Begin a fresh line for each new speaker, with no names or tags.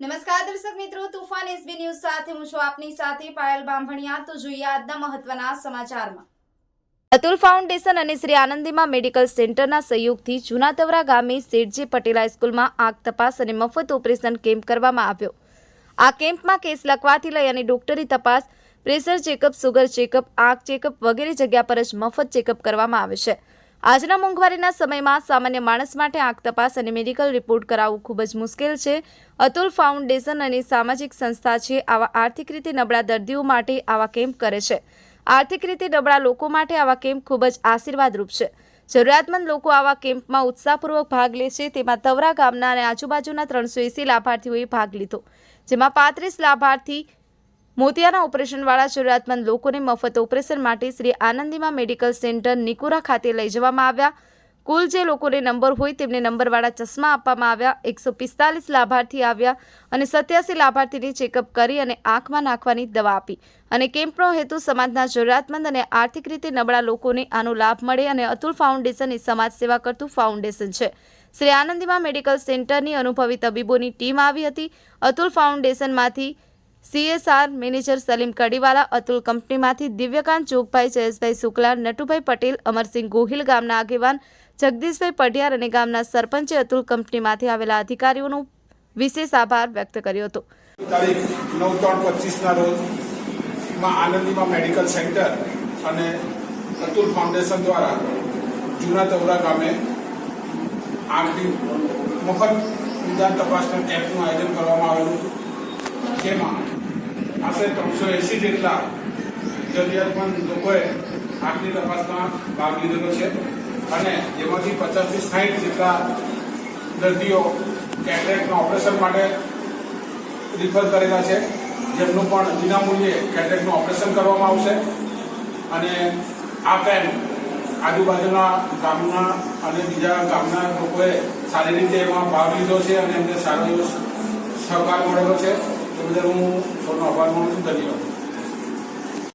નમસ્કાર દર્શક મિત્રો, તુફાન એસબી ન્યૂઝ સાથે હું છું આપની સાથે પાયલ બાંભણિયા. તો જોઈએ આજના મહત્વના સમાચારમાં. અતુલ ફાઉન્ડેશન અને શ્રી આનંદીમાં મેડિકલ સેન્ટરના સહયોગથી જૂના તવરા ગામે શેઠજી પટેલ હાઈસ્કૂલમાં આગ તપાસ અને મફત ઓપરેશન કેમ્પ કરવામાં આવ્યો. આ કેમ્પમાં કેસ લખવાથી લઈ અને ડોક્ટરી તપાસ, પ્રેશર ચેકઅપ, સુગર ચેકઅપ, આંખ ચેકઅપ વગેરે જગ્યા પર જ મફત ચેકઅપ કરવામાં આવે છે. આજના મોંઘવારીના સમયમાં સામાન્ય માણસ માટે આંખ તપાસ અને મેડિકલ રિપોર્ટ કરાવવું ખૂબ જ મુશ્કેલ છે. અતુલ ફાઉન્ડેશન અને સામાજિક સંસ્થા છે આવા આર્થિક રીતે નબળા દર્દીઓ માટે આવા કેમ્પ કરે છે. આર્થિક રીતે નબળા લોકો માટે આવા કેમ્પ ખૂબ જ આશીર્વાદરૂપ છે. જરૂરિયાતમંદ લોકો આવા કેમ્પમાં ઉત્સાહપૂર્વક ભાગ લે છે. તેમાં તવરા ગામના અને આજુબાજુના ત્રણસો એસી લાભાર્થીઓએ ભાગ લીધો. જેમાં પાંત્રીસ લાભાર્થી મોતિયાના ઓપરેશનવાળા જરૂરિયાતમંદ લોકોને મફત ઓપરેશન માટે શ્રી આનંદીમાં મેડિકલ સેન્ટર નિકુરા ખાતે લઈ જવામાં આવ્યા. કુલ જે લોકોને નંબર હોય તેમને નંબરવાળા ચશ્મા આપવામાં આવ્યા. એકસો પિસ્તાલીસ લાભાર્થી આવ્યા અને સત્યાસી લાભાર્થીને ચેકઅપ કરી અને આંખમાં નાખવાની દવા આપી. અને કેમ્પનો હેતુ સમાજના જરૂરિયાતમંદ અને આર્થિક રીતે નબળા લોકોને આનો લાભ મળે અને અતુલ ફાઉન્ડેશન એ સમાજ સેવા કરતું ફાઉન્ડેશન છે. શ્રી આનંદીમાં મેડિકલ સેન્ટરની અનુભવી તબીબોની ટીમ આવી હતી. અતુલ ફાઉન્ડેશનમાંથી સીએસઆર મેનેજર સલીમ કડીવાલા અતુલ કંપનીમાંથી દિવ્યકાંત જોગભાઈ, જયેશભાઈ શુક્લા, નટુભાઈ પટેલ, અમરસિંહ ગોહિલ ગામના આગેવાન, જગદીશભાઈ પઢિયાર અને ગામના સરપંચે અતુલ કંપનીમાંથી આવેલા અધિકારીઓનો વિશેષ આભાર વ્યક્ત કર્યો હતો.
મેડિકલ સેન્ટર અને અતુલ ફાઉન્ડેશન દ્વારા જૂના તવરા ગામે આંખની મફત નિદાન તપાસના કેમ્પનું આયોજન કરવામાં આવેલું હતું. જેમાં આશરે ત્રણસો એંસી જેટલા જરૂરિયાતમંદ લોકોએ આટલી તપાસમાં ભાગ લીધેલો છે. અને જેમાંથી પચાસથી સાહીઠ જેટલા દર્દીઓ કેટરેક્ટના ઓપરેશન માટે રિફર કરેલા છે. જેમનું પણ વિનામૂલ્યે કેટેટનું ઓપરેશન કરવામાં આવશે. અને આ કેમ્પ આજુબાજુના ગામના અને બીજા ગામના લોકોએ સારી રીતે એમાં ભાગ લીધો છે અને એમને સારો એવો સહકાર મળેલો છે એ બદલ હું સૌનો આભાર માનું છું ધન્યવાદ